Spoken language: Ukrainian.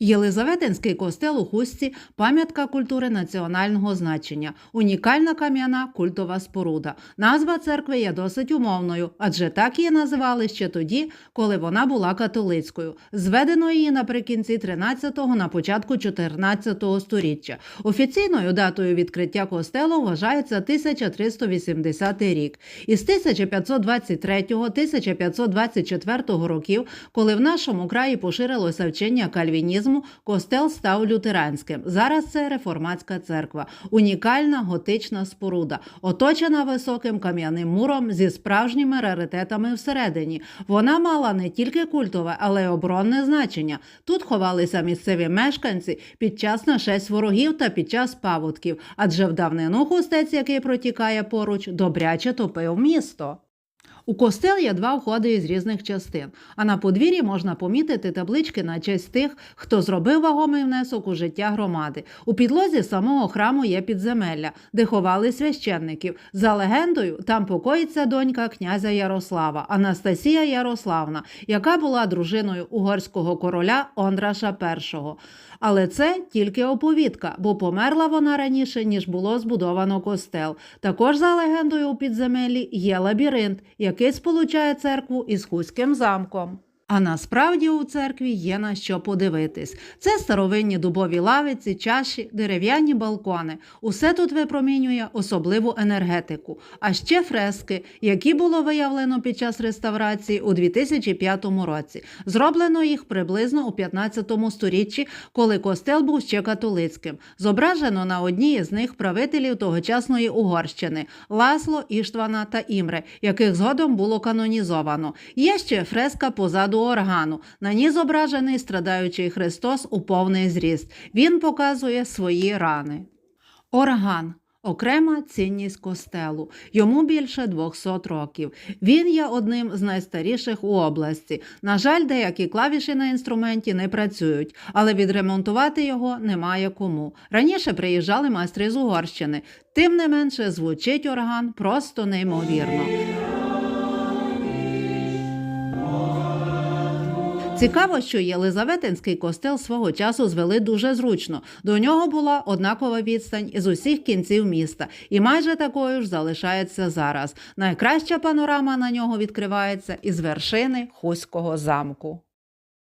Єлизаветинський костел у Хустці – пам'ятка культури національного значення, унікальна кам'яна культова споруда. Назва церкви є досить умовною, адже так її називали ще тоді, коли вона була католицькою. Зведено її наприкінці 13-го, на початку 14-го сторіччя. Офіційною датою відкриття костелу вважається 1380 рік. Із 1523-1524 років, коли в нашому краї поширилося вчення кальвінізму, костел став лютеранським. Зараз це реформатська церква, унікальна готична споруда, оточена високим кам'яним муром зі справжніми раритетами всередині. Вона мала не тільки культове, але й оборонне значення. Тут ховалися місцеві мешканці під час нашесть ворогів та під час паводків, адже в давнину хустець, який протікає поруч, добряче топив місто. У костел є два входи із різних частин, а на подвір'ї можна помітити таблички на честь тих, хто зробив вагомий внесок у життя громади. У підлозі самого храму є підземелля, де ховали священників. За легендою, там покоїться донька князя Ярослава, Анастасія Ярославна, яка була дружиною угорського короля Ондраша І. Але це тільки оповідка, бо померла вона раніше, ніж було збудовано костел. Також за легендою у підземеллі є лабіринт, який сполучає церкву із Хуським замком. А насправді у церкві є на що подивитись. Це старовинні дубові лавиці, чаші, дерев'яні балкони. Усе тут випромінює особливу енергетику. А ще фрески, які було виявлено під час реставрації у 2005 році. Зроблено їх приблизно у 15 сторіччі, коли костел був ще католицьким. Зображено на одній із них правителів тогочасної Угорщини Ласло, Іштвана та Імре, яких згодом було канонізовано. Є ще фреска позаду органу. На ній зображений страдаючий Христос у повний зріст. Він показує свої рани. Орган. Окрема цінність костелу. Йому більше 200 років. Він є одним з найстаріших у області. На жаль, деякі клавіші на інструменті не працюють, але відремонтувати його немає кому. Раніше приїжджали майстри з Угорщини. Тим не менше звучить орган просто неймовірно. Цікаво, що Єлизаветинський костел свого часу звели дуже зручно. До нього була однакова відстань із усіх кінців міста, і майже такою ж залишається зараз. Найкраща панорама на нього відкривається із вершини Хуського замку.